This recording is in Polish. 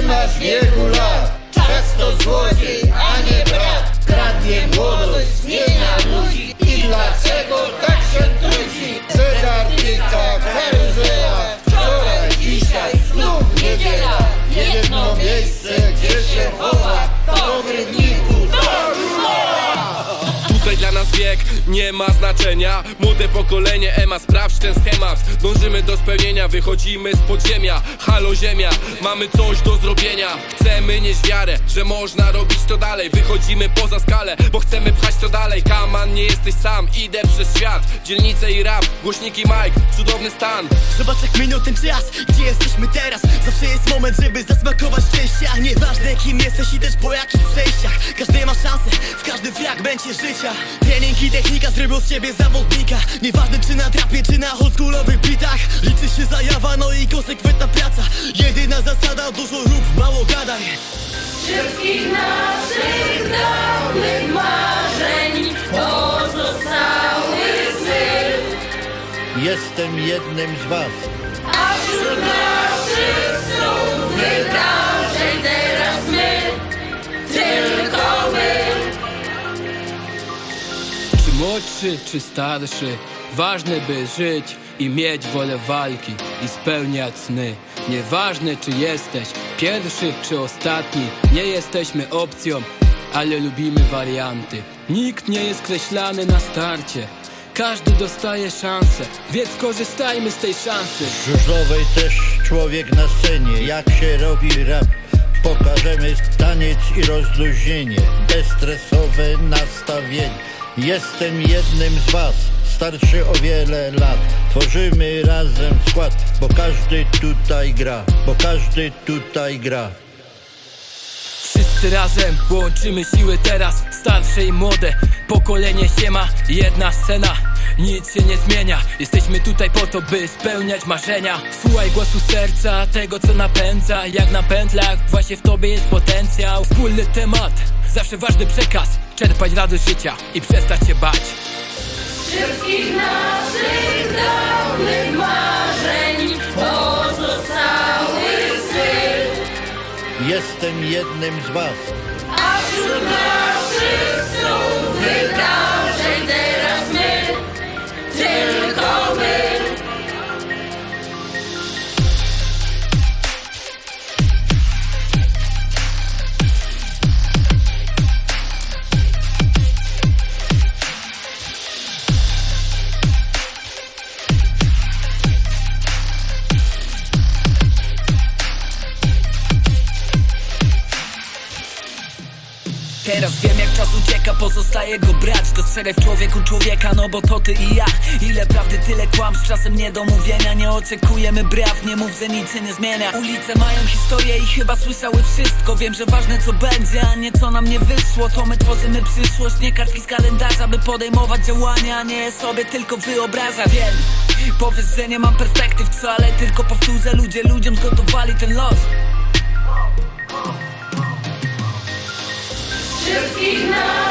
trzymasz biegu lat. Czas to złodziej, nie ma znaczenia. Młode pokolenie Ema, sprawdź ten schemat. Dążymy do spełnienia, wychodzimy z podziemia. Halo ziemia, mamy coś do zrobienia. Chcemy nieść wiarę, że można robić to dalej. Wychodzimy poza skalę, bo chcemy pchać to dalej. Kaman, nie jesteś sam, idę przez świat. Dzielnice i rap, głośniki Mike, cudowny stan. Zobacz jak minął ten czas, gdzie jesteśmy teraz. Zawsze jest moment, żeby zasmakować szczęścia. Nieważne kim jesteś i też po jakich przejściach. Każdy ma szansę w każdym fragmencie życia. Trening i technika zrobią z ciebie zawodnika. Nieważne czy na trapie, czy na oldschoolowych bitach. Liczy się zajawa, no i konsekwentna praca. Jedyna zasada, dużo rób, mało gadaj. Wszystkich naszych dawnych marzeń pozostały sny, Jestem jednym z was. A wśród naszych snów wydarzeń teraz my, młodszy, czy starszy Ważne by żyć i mieć wolę walki I spełniać sny. Nieważne czy jesteś pierwszy czy ostatni Nie jesteśmy opcją, ale lubimy warianty. Nikt nie jest kreślany na starcie. Każdy dostaje szansę, więc korzystajmy z tej szansy. Żużlowej też człowiek na scenie. Jak się robi rap Pokażemy taniec i rozluźnienie. Bezstresowe nastawienie Jestem jednym z was Starszy o wiele lat. Tworzymy razem skład Bo każdy tutaj gra Bo każdy tutaj gra. Wszyscy razem łączymy siły teraz Starsze i młode. Pokolenie się ma Jedna scena, nic się nie zmienia. Jesteśmy tutaj po to, by spełniać marzenia. Słuchaj głosu serca, tego co napędza. Jak na pętlach, właśnie w tobie jest potencjał. Wspólny temat, zawsze ważny przekaz. Czerpać radość życia i przestać się bać. Wszystkich naszych dawnych marzeń pozostały sny, Jestem jednym z was. A wśród naszych Teraz wiem jak czas ucieka, pozostaje go brać. Dostrzegaj w człowieku człowieka, no bo to ty i ja. Ile prawdy, tyle kłamstw, czasem niedomówienia Nie oczekujemy braw, nie mów, że nic się nie zmienia. Ulice mają historię i chyba słyszały wszystko. Wiem, że ważne co będzie, a nie co nam nie wyszło. To my tworzymy przyszłość, nie kartki z kalendarza By podejmować działania, nie sobie tylko wyobrażać. Wiem, powiesz, że nie mam perspektyw, co ale tylko powtórzę. Ludzie ludziom zgotowali ten los Wszystkich naszych